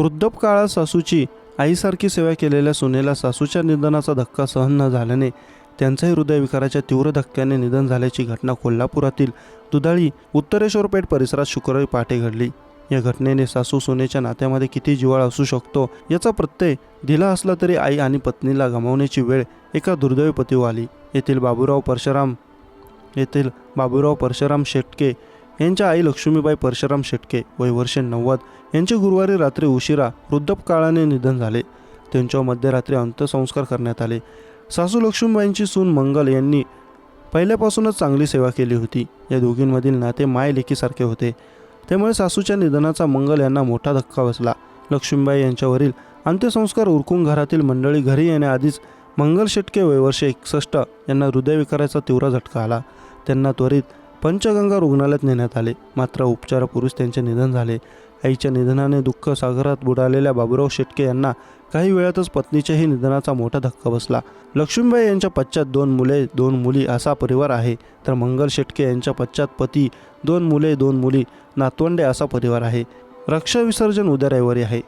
वृद्धपकाळात सासूची आईसारखी सेवा केलेल्या सुनेला सासूच्या निधनाचा धक्का सहन न झाल्याने त्यांचंही हृदयविकाराच्या तीव्र धक्क्याने निधन झाल्याची घटना कोल्हापुरातील दुधाळी उत्तरेश्वरपेठ परिसरात शुक्रवारी पहाटे घडली. या घटनेने सासू सुनेच्या नात्यामध्ये किती जिवाळ असू शकतो याचा प्रत्यय दिला असला तरी आई आणि पत्नीला गमावण्याची वेळ एका दुर्दैवी पतीवर आली. येथील बाबूराव परशुराम येथील बाबूराव परशुराम शेटके यांच्या आई लक्ष्मीबाई परशुराम शेटके वय वर्षे नव्वद यांचे गुरुवारी रात्री उशिरा वृद्धपकाळाने निधन झाले. त्यांच्यावर मध्यरात्री अंत्यसंस्कार करण्यात आले. सासू लक्ष्मीबाईंची सून मंगल यांनी पहिल्यापासूनच चांगली सेवा केली होती. या दोघींमधील नाते माय लेकीसारखे होते. त्यामुळे सासूच्या निधनाचा मंगल यांना मोठा धक्का बसला. लक्ष्मीबाई यांच्यावरील अंत्यसंस्कार उरकून घरातील मंडळी घरी येण्याआधीच मंगल शेटके वयवर्षे एकसष्ट यांना हृदयविकाराचा तीव्र झटका आला. त्यांना त्वरित पंचगंगा रुग्णालयात नेण्यात आले. मात्र उपचारापूर्वीच त्यांचे निधन झाले. आईच्या निधनाने दुःख सागरात बुडालेल्या बाबूराव शेटके यांना काही वेळातच पत्नीच्याही निधनाचा मोठा धक्का बसला. लक्ष्मीबाई यांच्या पश्चात दोन मुले दोन मुली असा परिवार आहे. तर मंगल शेटके यांच्या पश्चात पती दोन मुले दोन मुली नातवंडे असा परिवार आहे. रक्षा विसर्जन उद्या रविवारी आहे.